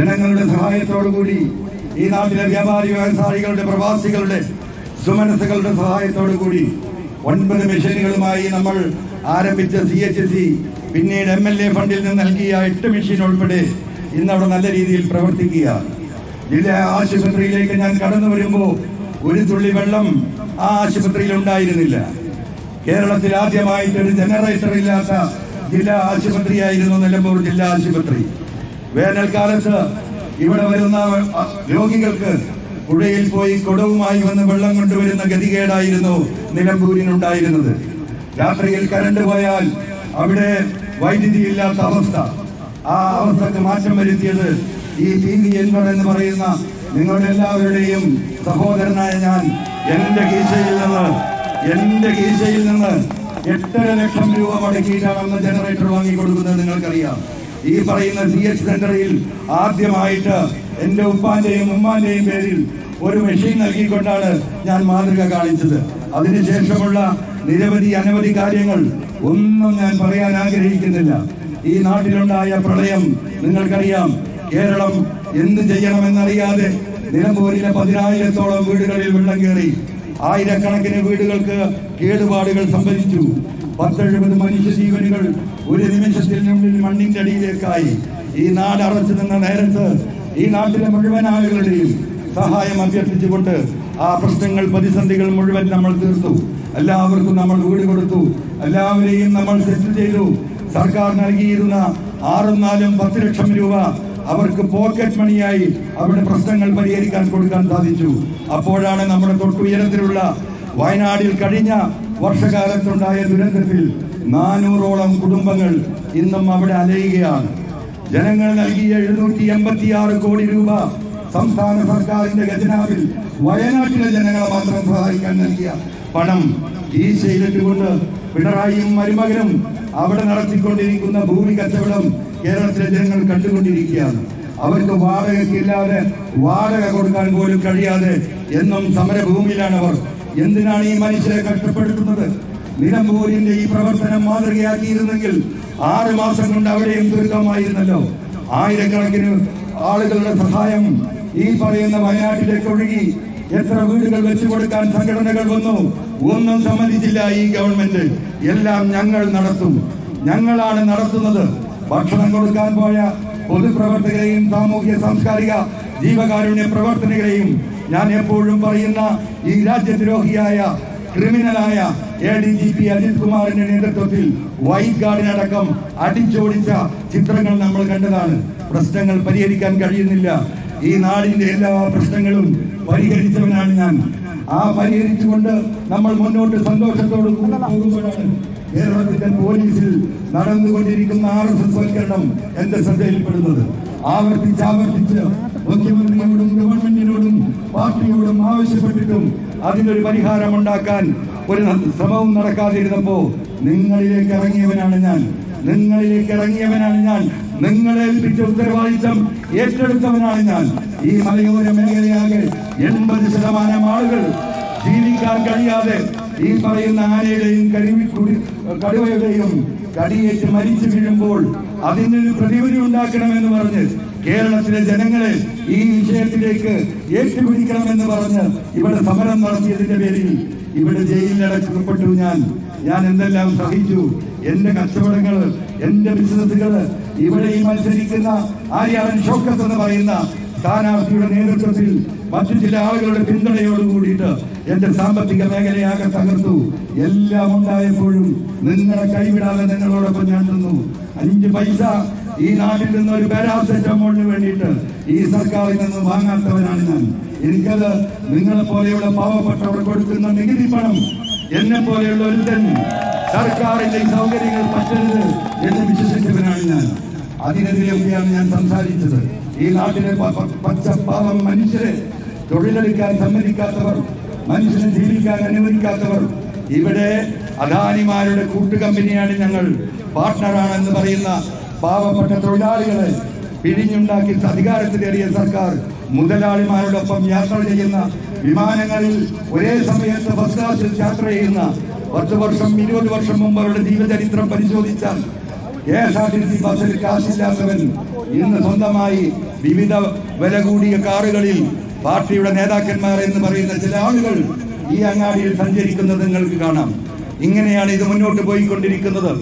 ജനങ്ങളുടെ സഹായത്തോടുകൂടി ഈ നാട്ടിലെ വ്യാപാരി വ്യവസായികളുടെ പ്രവാസികളുടെ സുമനസ്സുകളുടെ സഹായത്തോടു കൂടി ഒൻപത് മെഷീനുകളുമായി നമ്മൾ ആരംഭിച്ച സി എച്ച് സി പിന്നീട് എം എൽ എ ഫണ്ടിൽ നിന്ന് നൽകിയ എട്ട് മെഷീൻ ഉൾപ്പെടെ ഇന്നവിടെ നല്ല രീതിയിൽ പ്രവർത്തിക്കുക ജില്ലാ ആശുപത്രിയിലേക്ക് ഞാൻ കടന്നു വരുമ്പോൾ ഒരു തുള്ളി വെള്ളം ആ ആശുപത്രിയിൽ ഉണ്ടായിരുന്നില്ല. കേരളത്തിൽ ആദ്യമായിട്ട് ഒരു ജനറേറ്റർ ഇല്ലാത്ത ജില്ലാ ആശുപത്രിയായിരുന്നു നിലമ്പൂർ ജില്ലാ ആശുപത്രി. വേനൽക്കാലത്ത് ഇവിടെ വരുന്ന രോഗികൾക്ക് പുഴയിൽ പോയി കുടവുമായി വന്ന് വെള്ളം കൊണ്ടുവരുന്ന ഗതികേടായിരുന്നു നിലമ്പൂരിനുണ്ടായിരുന്നത്. രാത്രിയിൽ കരണ്ട് പോയാൽ അവിടെ വൈദ്യുതി ഇല്ലാത്ത അവസ്ഥ. ആ അവസ്ഥക്ക് മാറ്റം വരുത്തിയത് ഈ പി വി എൻവർ എന്ന് പറയുന്ന നിങ്ങളുടെ എല്ലാവരുടെയും സഹോദരനായ ഞാൻ. എന്റെ കീശയിൽ നിന്ന് എന്റെ കീശയിൽ നിന്ന് എട്ടര ലക്ഷം രൂപ മുടക്കിയിട്ടാണ് അന്ന് ജനറേറ്റർ വാങ്ങി കൊടുക്കുന്നത് നിങ്ങൾക്കറിയാം. ഈ പറയുന്ന സി എച്ച് സെന്ററിൽ ആദ്യമായിട്ട് എന്റെ ഉപ്പാന്റെയും ഉമ്മാന്റെയും പേരിൽ ഒരു മെഷീൻ നൽകിക്കൊണ്ടാണ് ഞാൻ മാതൃക കാണിച്ചത്. അതിനുശേഷമുള്ള നിരവധി അനവധി കാര്യങ്ങൾ ഒന്നും ഞാൻ പറയാൻ ആഗ്രഹിക്കുന്നില്ല. ഈ നാട്ടിലുണ്ടായ പ്രളയം നിങ്ങൾക്കറിയാം. കേരളം എന്ത് ചെയ്യണമെന്നറിയാതെ നിലമ്പൂരിലെ പതിനായിരത്തോളം വീടുകളിൽ വെള്ളം കയറി ആയിരക്കണക്കിന് വീടുകൾക്ക് കേടുപാടുകൾ സംഭവിച്ചു. പത്തെഴുപത് മനുഷ്യജീവനുകൾ ഒരു നിമിഷത്തിനുള്ളിൽ മണ്ണിന്റെ അടിയിലേക്കായി ഈ നാട് അറച്ചു നിന്ന നേരത്ത് ഈ നാട്ടിലെ മുഴുവൻ ആളുകളുടെയും സഹായം അഭ്യർത്ഥിച്ചുകൊണ്ട് ആ പ്രശ്നങ്ങൾ പ്രതിസന്ധികൾ മുഴുവൻ നമ്മൾ തീർത്തു. എല്ലാവർക്കും നമ്മൾ വീട് കൊടുത്തു. എല്ലാവരെയും നമ്മൾ സെറ്റിൽ ചെയ്തു. സർക്കാർ നൽകിയിരുന്ന ആറും നാലും പത്ത് ലക്ഷം രൂപ അവർക്ക് പോക്കറ്റ് മണിയായി അവരുടെ പ്രശ്നങ്ങൾ പരിഹരിക്കാൻ കൊടുക്കാൻ സാധിച്ചു. അപ്പോഴാണ് നമ്മുടെ തൊട്ടുയരത്തിലുള്ള വയനാടിൽ കഴിഞ്ഞ വർഷകാലത്തുണ്ടായ ദുരന്തത്തിൽ നാനൂറോളം കുടുംബങ്ങൾ ഇന്നും അവിടെ അലയുകയാണ്. ജനങ്ങൾ നൽകിയ എഴുന്നൂറ്റി എൺപത്തി ആറ് കോടി രൂപ സംസ്ഥാന സർക്കാരിന്റെ ഖജനാവിൽ വയനാട്ടിലെ ജനങ്ങളെ മാത്രം സഹായിക്കാൻ നൽകിയ പണം ഈ ചെയ്തിട്ടുകൊണ്ട് പിണറായിയും മരുമകനും അവിടെ നടത്തിക്കൊണ്ടിരിക്കുന്ന ഭൂമി കച്ചവടം കേരളത്തിലെ ജനങ്ങൾ കണ്ടുകൊണ്ടിരിക്കുകയാണ്. അവർക്ക് വാടകയ്ക്കില്ലാതെ വാടക കൊടുക്കാൻ പോലും കഴിയാതെ എന്നും സമരഭൂമിയിലാണ് അവർ. എന്തിനാണ് ഈ മനുഷ്യരെ കഷ്ടപ്പെടുത്തുന്നത്? നിലമ്പൂരിന്റെ ഈ പ്രവർത്തനം മാതൃകയാക്കിയിരുന്നെങ്കിൽ ആറ് മാസം കൊണ്ട് അവിടെയും ദുരിതമായിരുന്നല്ലോ. ആയിരക്കണക്കിന് ആളുകളുടെ സഹായം ഈ പറയുന്ന വയനാട്ടിലേക്ക് ഒഴുകി എത്ര വീടുകൾ വെച്ചു കൊടുക്കാൻ സംഘടനകൾ വന്നു? ഒന്നും സമ്മതിച്ചില്ല ഈ ഗവൺമെന്റ്. എല്ലാം ഞങ്ങൾ നടത്തും. ഞങ്ങളാണ് നടത്തുന്നത്. ഭക്ഷണം കൊടുക്കാൻ പോയ പൊതുപ്രവർത്തകരെയും സാമൂഹ്യ സാംസ്കാരിക ജീവകാരുണ്യ പ്രവർത്തനങ്ങളെയും ഞാൻ എപ്പോഴും പറയുന്ന ഈ രാജ്യദ്രോഹിയായ ക്രിമിനലായ A D G P Ajith കുമാറിന്റെ നേതൃത്വത്തിൽ വൈറ്റ് ഗാർഡിനടക്കം അടിച്ചോടിച്ച ചിത്രങ്ങൾ നമ്മൾ കണ്ടതാണ്. പ്രശ്നങ്ങൾ പരിഹരിക്കാൻ കഴിയുന്നില്ല. ഈ നാടിന്റെ എല്ലാ പ്രശ്നങ്ങളും പരിഹരിച്ചവനാണ് ഞാൻ. ആ പരിഹരിച്ചുകൊണ്ട് നമ്മൾ മുന്നോട്ട് സന്തോഷത്തോട് പോകുമ്പോഴാണ് കേരളത്തിന്റെ പോലീസിൽ നടന്നുകൊണ്ടിരിക്കുന്ന ആർ എസ് എസ് വൽക്കരണം എന്റെ ശ്രദ്ധയിൽപ്പെടുന്നത്. ആവർത്തിച്ച് ആവർത്തിച്ച് മുഖ്യമന്ത്രിയോടും ഗവൺമെന്റിനോടും പാർട്ടിയോടും ആവശ്യപ്പെട്ടിട്ടും അതിനൊരു പരിഹാരം ഉണ്ടാക്കാൻ ഒരു ശ്രമവും നടക്കാതിരുന്നപ്പോ നിങ്ങളിലേക്ക് ഇറങ്ങിയവനാണ് ഞാൻ. നിങ്ങളിലേക്ക് ഇറങ്ങിയവനാണ് ഞാൻ. നിങ്ങളെ ഏൽപ്പിച്ച ഉത്തരവാദിത്തം ഏറ്റെടുത്തവനാണ് ഞാൻ. ഈ മലയോര മേഖലയാകെ എൺപത് ശതമാനം ആളുകൾ ജീവിക്കാൻ കഴിയാതെ ഈ പറയുന്ന ആനയുടെയും കരിമി കുടി- കടുവയുടെയും കടിയേറ്റ് മരിച്ചു വീഴുമ്പോൾ അതിനൊരു പ്രതിവിധി ഉണ്ടാക്കണമെന്ന് പറഞ്ഞ് കേരളത്തിലെ ജനങ്ങളെ ഈ വിഷയത്തിലേക്ക് ഏറ്റുപിടിക്കണമെന്ന് പറഞ്ഞ് ഇവിടെ സമരം നടത്തിയതിന്റെ പേരിൽ ഇവിടെ ജയിലിലടക്കപ്പെട്ടു ഞാൻ. ഞാൻ എന്തെല്ലാം സഹിച്ചു? എന്റെ കച്ചവടങ്ങൾ എന്റെ ബിസിനസ്സുകൾ ഇവിടെ ഈ മത്സരിക്കുന്ന ആര്യാവൻ ഷോക്കത്ത് എന്ന് പറയുന്ന സ്ഥാനാർത്ഥിയുടെ നേതൃത്വത്തിൽ മറ്റു ചില ആളുകളുടെ പിന്തുണയോട് കൂടിയിട്ട് എന്റെ സാമ്പത്തിക മേഖലയാകെ തകർത്തു. എല്ലാം ഉണ്ടായപ്പോഴും നിങ്ങളെ കൈവിടാതെ നിങ്ങളോടൊപ്പം ഞാൻ നിന്നു. അഞ്ച് പൈസ ഈ നാട്ടിൽ നിന്ന് ഒരു പാരാസെറ്റമോളിന് വേണ്ടിയിട്ട് ഈ സർക്കാരിൽ നിന്ന് വാങ്ങാത്തവനാണ് ഞാൻ. എനിക്കത് നിങ്ങളെ പോലെയുള്ള പാവപ്പെട്ടവർ കൊടുക്കുന്ന നികുതി പണം എന്നെ പോലെയുള്ള ഒരുത്തൻ സർക്കാരിന്റെ സൗകര്യങ്ങൾ പറ്റരുത് എന്ന് വിശ്വസിച്ചവനാണ് ഞാൻ. അതിനെതിരെയൊക്കെയാണ് ഞാൻ സംസാരിച്ചത്. ഈ നാട്ടിലെ പച്ച പാവം മനുഷ്യരെ തൊഴിലെടുക്കാൻ സമ്മതിക്കാത്തവർ മനുഷ്യനെ ജീവിക്കാൻ അനുവദിക്കാത്തവർ ഇവിടെ അദാനിമാരുടെ കൂട്ടുകമ്പനിയാണ് ഞങ്ങൾ. പാർട്ട്ണറാണെന്ന് പറയുന്ന പാവപ്പെട്ട തൊഴിലാളികളെ പിഴിഞ്ഞുണ്ടാക്കി അധികാരത്തിലേറിയ സർക്കാർ മുതലാളിമാരോടൊപ്പം യാത്ര ചെയ്യുന്ന വിമാനങ്ങളിൽ ഒരേ സമയത്ത് ഫസ്റ്റ് ക്ലാസ്സിൽ യാത്ര ചെയ്യുന്ന പത്ത് വർഷം ഇരുപത് വർഷം മുമ്പ് അവരുടെ ജീവചരിത്രം പരിശോധിച്ചാൽ K S R T C ബസ്സിൽ കാശില്ലാത്തവൻ ഇന്ന് സ്വന്തമായി വിവിധ വില കൂടിയ കാറുകളിൽ പാർട്ടിയുടെ നേതാക്കന്മാർ എന്ന് പറയുന്ന ചില ആളുകൾ ഈ അങ്ങാടിയിൽ സഞ്ചരിക്കുന്നത് നിങ്ങൾക്ക് കാണാം. ഇങ്ങനെയാണ് ഇത് മുന്നോട്ട് പോയിക്കൊണ്ടിരിക്കുന്നത്.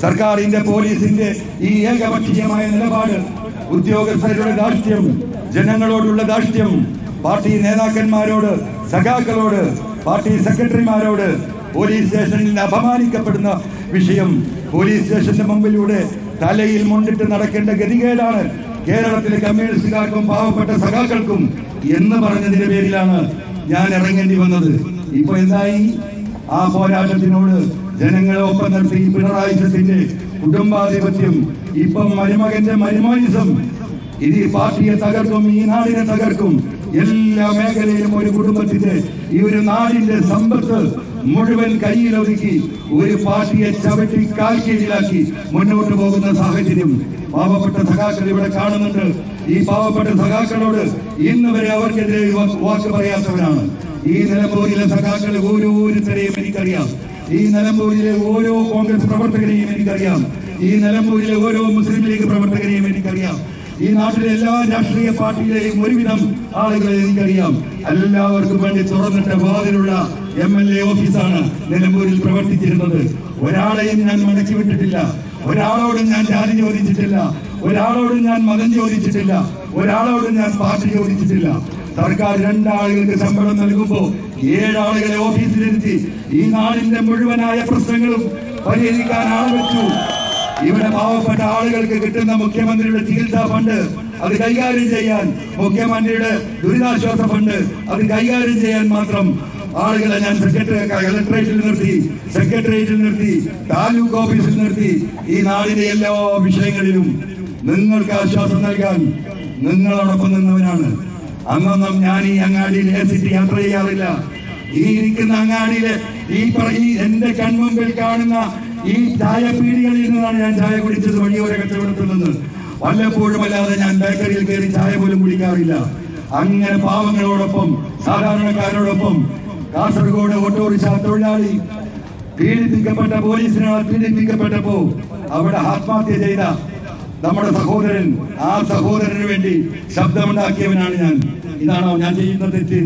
സർക്കാരിന്റെ പോലീസിന്റെ ഈ ഏകപക്ഷീയമായ നിലപാട് ഉദ്യോഗസ്ഥരുടെ ധാർഷ്ട്യം ജനങ്ങളോടുള്ള ധാർഷ്ട്യം പാർട്ടി നേതാക്കന്മാരോട് സഖാക്കളോട് പാർട്ടി സെക്രട്ടറിമാരോട് പോലീസ് സ്റ്റേഷനിൽ അപമാനിക്കപ്പെടുന്ന വിഷയം പോലീസ് സ്റ്റേഷന്റെ മുമ്പിലൂടെ തലയിൽ മുണ്ടിട്ട് നടക്കേണ്ട ഗതികേടാണ് കേരളത്തിലെ കമ്മ്യൂണിസ്റ്റുകാർക്കും പാവപ്പെട്ട സഖാക്കൾക്കും എന്ന് പറഞ്ഞതിന്റെ പേരിലാണ് ഞാൻ ഇറങ്ങേണ്ടി വന്നത്. ഇപ്പൊ എന്തായി? ആ പോരാട്ടത്തിനോട് ജനങ്ങളെ ഒപ്പം നിർത്തി പിണറായി സത്യത്തിന്റെ കുടുംബാധിപത്യം. ഇപ്പം മരുമകന്റെ മരുമായുസം ഇത് ഈ പാർട്ടിയെ തകർക്കും ഈ നാടിനെ തകർക്കും. എല്ലാ മേഖലയിലും ഒരു കുടുംബത്തിന്റെ ഈ ഒരു നാടിന്റെ സമ്പത്ത് മുഴുവൻ കയ്യിലൊതുക്കി ഒരു പാർട്ടിയെ ചവിട്ടി കാൽ കീഴിലാക്കി മുന്നോട്ട് പോകുന്ന സാഹചര്യം പാവപ്പെട്ട സഖാക്കൾ ഇവിടെ കാണുന്നുണ്ട്. ഈ പാവപ്പെട്ട സഖാക്കളോട് ഇന്ന് വരെ അവർക്കെതിരെ വാക്ക് പറയാത്തവരാണ്. ഈ നിലമ്പൂരിലെ സഖാക്കൾ ഓരോരുത്തരെയും എനിക്കറിയാം. ഈ നിലമ്പൂരിലെ ഓരോ കോൺഗ്രസ് പ്രവർത്തകരെയും എനിക്കറിയാം. ഈ നിലമ്പൂരിലെ ഓരോ മുസ്ലിം ലീഗ് പ്രവർത്തകരെയും എനിക്കറിയാം. ഈ നാട്ടിലെ എല്ലാ രാഷ്ട്രീയ പാർട്ടിയിലെയും ഒരുവിധം ആളുകളെ എനിക്കറിയാം. എല്ലാവർക്കും വേണ്ടി തുറന്നിട്ട വാതിലുള്ള എം എൽ എ ഓഫീസാണ് നിലമ്പൂരിൽ പ്രവർത്തിച്ചിരുന്നത്. ഒരാളെയും ഞാൻ മടക്കി വിട്ടിട്ടില്ല. ഒരാളോടും ഞാൻ ജാതി ചോദിച്ചിട്ടില്ല. ഒരാളോടും ഞാൻ മതം ചോദിച്ചിട്ടില്ല. ഒരാളോടും ഞാൻ പാർട്ടി ചോദിച്ചിട്ടില്ല. സർക്കാർ രണ്ടാളുകൾക്ക് ശമ്പളം നൽകുമ്പോ ഏഴാളുകളെ ഓഫീസിലിരുത്തി ഈ നാടിന്റെ മുഴുവനായ പ്രശ്നങ്ങളും പരിഹരിക്കാൻ വെച്ചു. ഇവിടെ പാവപ്പെട്ട ആളുകൾക്ക് കിട്ടുന്ന മുഖ്യമന്ത്രിയുടെ ചികിത്സാ ഫണ്ട് അത് കൈകാര്യം ചെയ്യാൻ മുഖ്യമന്ത്രിയുടെ ദുരിതാശ്വാസ ഫണ്ട് അത് കൈകാര്യം ചെയ്യാൻ മാത്രം ആളുകളെ ഞാൻ സെക്രട്ടറി കളക്ടറേറ്റിൽ നിർത്തി സെക്രട്ടേറിയറ്റിൽ നിർത്തി താലൂക്ക് ഓഫീസിൽ നിർത്തി. ഈ നാടിന്റെ എല്ലാ വിഷയങ്ങളിലും നിങ്ങൾക്ക് ആശ്വാസം നൽകാൻ നിങ്ങളോടൊപ്പം നിന്നവനാണ്. അന്നൊന്നും ഞാൻ ഈ അങ്ങാടിയിൽ എ സിറ്റി യാത്ര ചെയ്യാറില്ല. ഈ ഇരിക്കുന്ന അങ്ങാടിയിലെ ഈ ഈ എന്റെ കൺമുമ്പിൽ കാണുന്ന ഈ ചായ പീടികളിൽ നിന്നാണ് ഞാൻ ചായ കുടിച്ചത് വഴിയോര കച്ചവടത്തിൽ നിന്ന്. വല്ലപ്പോഴും അല്ലാതെ ഞാൻ ബേക്കറിയിൽ കയറി ചായ പോലും കുടിക്കാറില്ല. അങ്ങനെ പാവങ്ങളോടൊപ്പം സാധാരണക്കാരോടൊപ്പം കാസർഗോഡ് ഓട്ടോറിക്ഷ തൊഴിലാളി പീഡിപ്പിക്കപ്പെട്ട പോലീസിനാണ് പീഡിപ്പിക്കപ്പെട്ടപ്പോ അവിടെ ആത്മഹത്യ ചെയ്ത നമ്മുടെ സഹോദരൻ ആ സഹോദരന് വേണ്ടി ശബ്ദമുണ്ടാക്കിയവനാണ് ഞാൻ. ഇതാണോ ഞാൻ ചെയ്യുന്ന തെറ്റ്?